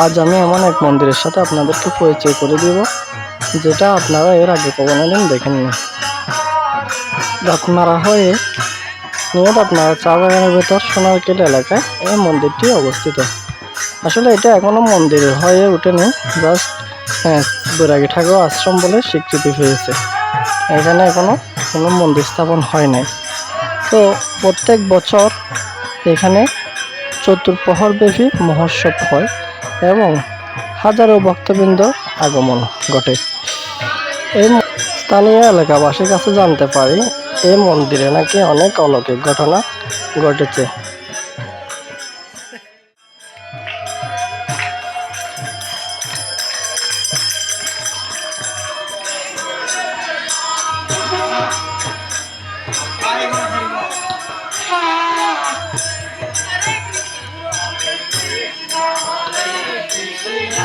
আজ আমি এমন এক মন্দিরের সাথে আপনাদেরকে পরিচয় করে দিব, যেটা আপনারা এর আগে কোনোদিন দেখেননি। দাঁতমারা হয়ে নিয়ে দাঁতমারা চা বাগানের ভেতর সোনারকেল এলাকায় এই মন্দিরটি অবস্থিত। আসলে এটা এখনও মন্দির হয়ে ওঠেনি, জাস্ট হ্যাঁ বৈরাগী ঠাকুর আশ্রম বলে স্বীকৃতি পেয়েছে। এখানে এখনও কোনো মন্দির স্থাপন হয় নাই। তো প্রত্যেক বছর এখানে চতুর্প্রহরব্যাপী মহোৎসব হয়। এবং হাজারো ভক্তবৃন্দ আগমন ঘটে। এই স্থানীয় এলাকাবাসীর কাছে জানতে পারি, এই মন্দিরে নাকি অনেক অলৌকিক ঘটনা ঘটেছে। Sing